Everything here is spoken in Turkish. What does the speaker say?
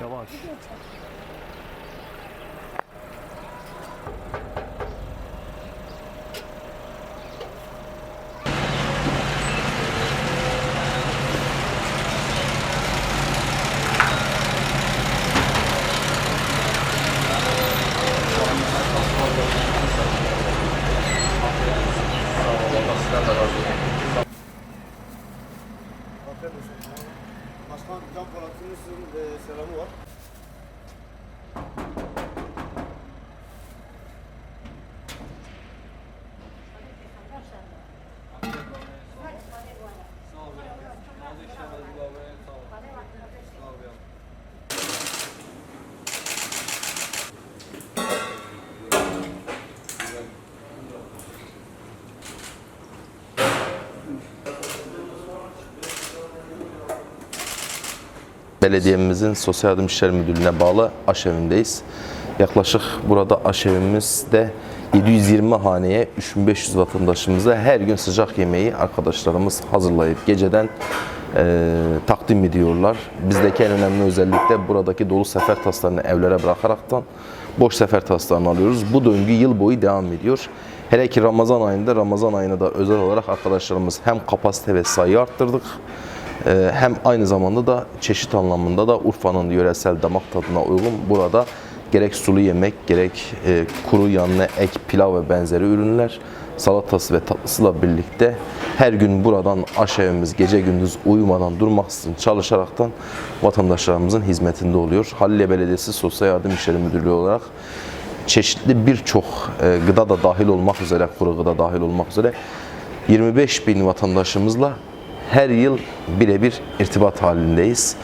Yavaş. Başkan Can Polat'ın e, selamı var. Belediyemizin Sosyal Yardım İşleri Müdürlüğü'ne bağlı aşevindeyiz. Yaklaşık burada aşevimizde 720 haneye 3500 vatandaşımıza her gün sıcak yemeği arkadaşlarımız hazırlayıp geceden e, takdim ediyorlar. Bizdeki en önemli özellik de buradaki dolu sefer taslarını evlere bırakaraktan boş sefer taslarını alıyoruz. Bu döngü yıl boyu devam ediyor. Hele ki Ramazan ayında, Ramazan ayında da özel olarak arkadaşlarımız hem kapasite ve sayı arttırdık hem aynı zamanda da çeşit anlamında da Urfa'nın yöresel damak tadına uygun burada gerek sulu yemek gerek e, kuru yanına ek pilav ve benzeri ürünler salatası ve tatlısıyla birlikte her gün buradan aşevimiz gece gündüz uyumadan durmaksızın çalışaraktan vatandaşlarımızın hizmetinde oluyor. Halilye Belediyesi Sosyal Yardım İşleri Müdürlüğü olarak çeşitli birçok e, gıda da dahil olmak üzere, kuru gıda dahil olmak üzere 25 bin vatandaşımızla her yıl birebir irtibat halindeyiz.